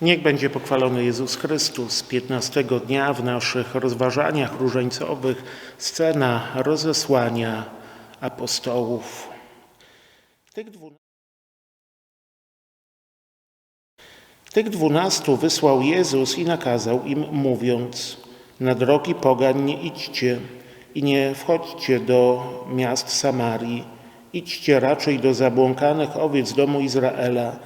Niech będzie pochwalony Jezus Chrystus. 15 dnia w naszych rozważaniach różańcowych scena rozesłania apostołów. Tych, dwu... Tych dwunastu wysłał Jezus i nakazał im, mówiąc: Na drogi pogań nie idźcie i nie wchodźcie do miast Samarii. Idźcie raczej do zabłąkanych owiec domu Izraela.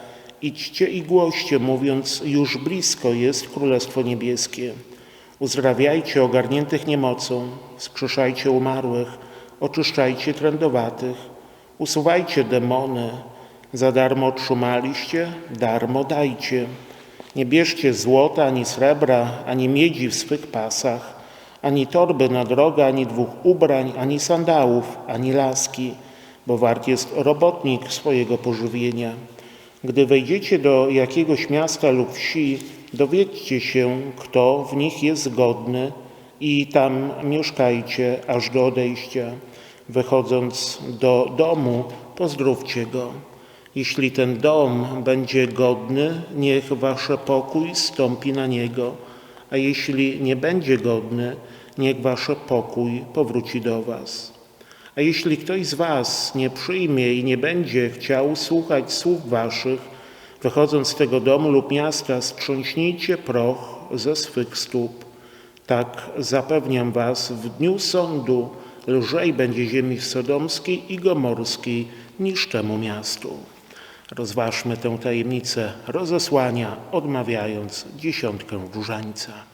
Idźcie i głoście, mówiąc: Już blisko jest Królestwo Niebieskie. Uzdrawiajcie ogarniętych niemocą, wskrzeszajcie umarłych, oczyszczajcie trędowatych, usuwajcie demony. Za darmo otrzymaliście, darmo dajcie. Nie bierzcie złota, ani srebra, ani miedzi w swych pasach, ani torby na drogę, ani dwóch ubrań, ani sandałów, ani laski, bo wart jest robotnik swojego pożywienia. Gdy wejdziecie do jakiegoś miasta lub wsi, dowiedzcie się, kto w nich jest godny i tam mieszkajcie aż do odejścia. Wychodząc do domu, pozdrówcie go. Jeśli ten dom będzie godny, niech wasze pokój stąpi na niego, a jeśli nie będzie godny, niech wasze pokój powróci do was. A jeśli ktoś z was nie przyjmie i nie będzie chciał słuchać słów waszych, wychodząc z tego domu lub miasta, strząśnijcie proch ze swych stóp. Tak zapewniam was, w dniu sądu lżej będzie ziemi sodomskiej i gomorskiej niż temu miastu. Rozważmy tę tajemnicę rozesłania, odmawiając dziesiątkę różańca.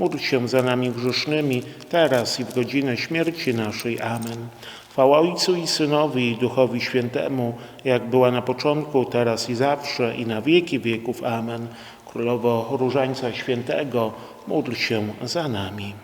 módl się za nami grzesznymi, teraz i w godzinę śmierci naszej. Amen. Chwała Ojcu i Synowi i Duchowi Świętemu, jak była na początku, teraz i zawsze, i na wieki wieków. Amen. Królowo Różańca Świętego, módl się za nami.